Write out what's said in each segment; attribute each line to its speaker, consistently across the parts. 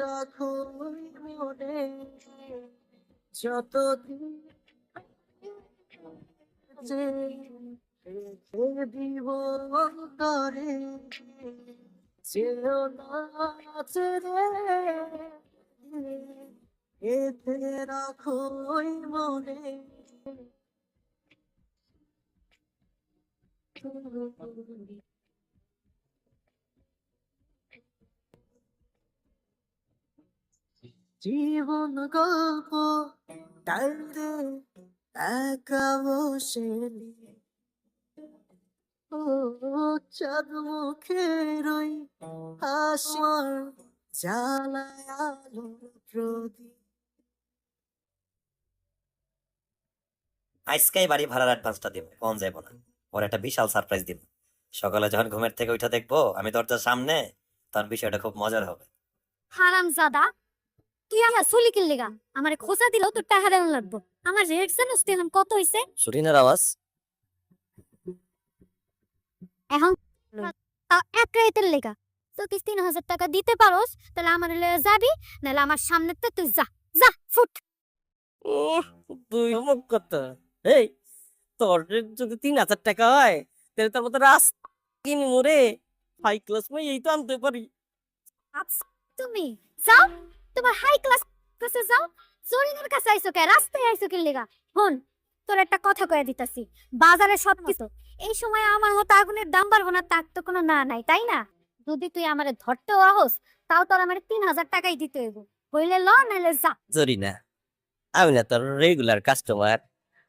Speaker 1: রাখো মনে যত রেখে দিব করে চেয়েও না ছেড়ে এতে রাখো মনে জীবন গল্প টাইরে একা বসে ও চাঁদ মুখের ওই হাসির জ্বালায় আলো প্রদীপ
Speaker 2: আজকেই বাড়ি ভাড়ার অ্যাডভান্সটা দিব কোন যাইব না ওর একটা বিশাল সারপ্রাইজ দিব সকালে যখন ঘুমের থেকে উঠে দেখব আমি দরজার সামনে তার বিষয়টা খুব মজার হবে।
Speaker 3: হারাম জাদা তুই আমার চুলি কিনলি গা? আমার খোঁচা দিলেও তোর টাকা দেওয়া লাগবো। আমার রেট জানোস তুই এখন কত হইছে?
Speaker 2: সুরিনের আওয়াজ?
Speaker 3: এখন এক রাইতের লেগা। তোকে তিন হাজার টাকা দিতে পারোস তাহলে আমার লয়ে যাবি নাহলে আমার সামনে তুই যা যা ফুট।
Speaker 4: তুই অমুক কথা। এই তোর যদি তিন হাজার টাকা হয় তাহলে তোর মতো রাস কিনি মোরে হাই ক্লাস মই এই তো আনতে পারি।
Speaker 3: আচ্ছা, তুমি যাও। তোমার হাই ক্লাস কাছে যাও। জরিনের কাছে আইসো কে রাস্তায় আইসো কি লেগা। হন তোর একটা কথা কয়ে দিতাছি। বাজারে সব কিছু এই সময় আমার মতো আগুনের দাম বাড়বো না তার তো কোনো না নাই তাই না? যদি তুই আমারে ধরতেও আহস তাও তোর আমার তিন হাজার টাকাই দিতে হইব। হইলে ল নাহলে যা।
Speaker 4: জরি না আমি না তোর রেগুলার কাস্টমার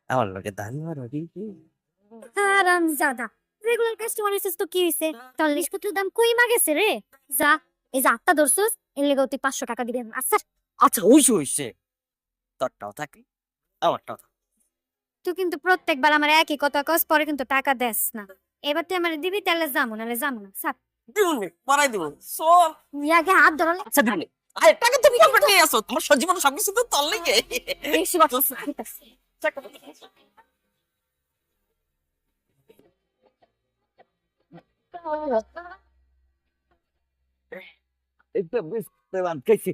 Speaker 4: আমার লোকে মারবি
Speaker 3: আরাম জাদা রেগুলার কাস্টমার এসেছিস তো কি হইছে? তোর লিস্টপত্রের দাম কই মাগেছে রে। যা এই যে আটটা ধরছিস এর লেগে তুই পাঁচশো টাকা দিবেন আচ্ছা।
Speaker 4: আচ্ছা হইছে হইছে তোরটাও থাকি আমারটাও থাক।
Speaker 3: তুই কিন্তু প্রত্যেকবার আমার একই কথা কস পরে কিন্তু টাকা দেস না। এবার তুই আমার দিবি তাহলে যাব নাহলে যাব না। সাপ
Speaker 4: দিবুন সব
Speaker 3: তুই আগে হাত ধরালে
Speaker 4: আচ্ছা দিবুন। আরে টাকা তুমি নিয়ে আসো তোমার সজীবন সবকিছু তো তোর লেগে।
Speaker 3: বেশি কথা বলছিস।
Speaker 4: একটু বুঝতে পারছি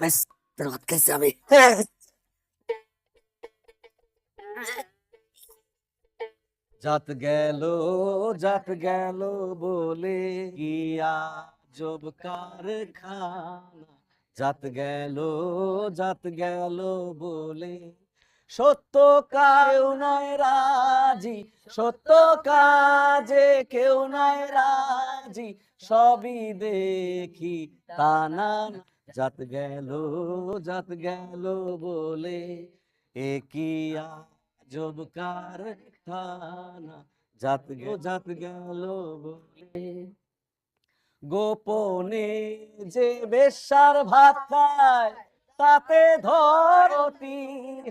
Speaker 4: বেশ রাত খাইছি আমি জাত গেল জাত গেল বলে গিয়া জব কারখানা জাত গেল জাত গেল বলে সত্য কেউ নয় রাজি, সত্য কাজে কেউ নয় রাজি, সবই দেখি তা না জাত গেল জাত গেল বলে একিয়া জব কারখানা। জাত জাত গেল বলে। গোপনে যে বেশার ভাত খায়, তাতে ধরতি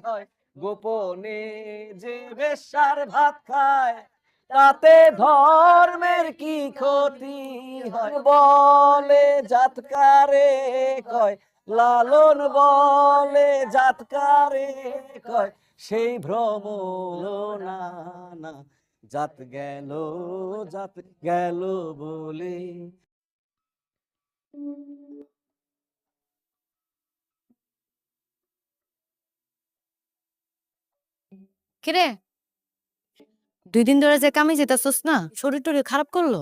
Speaker 4: হয় গোপনে যে বেশার ভাত খায়, তাতে ধর্মের কি ক্ষতি হয়? বলে জাতকারে কয়, লালন বলে জাতকারে কয়, সেই ভ্রম না। জাত গেল জাত গেল বলে
Speaker 5: কিরে? দুই দিন ধরে যে কামে যেতেছস না শরীর টরীর খারাপ করল?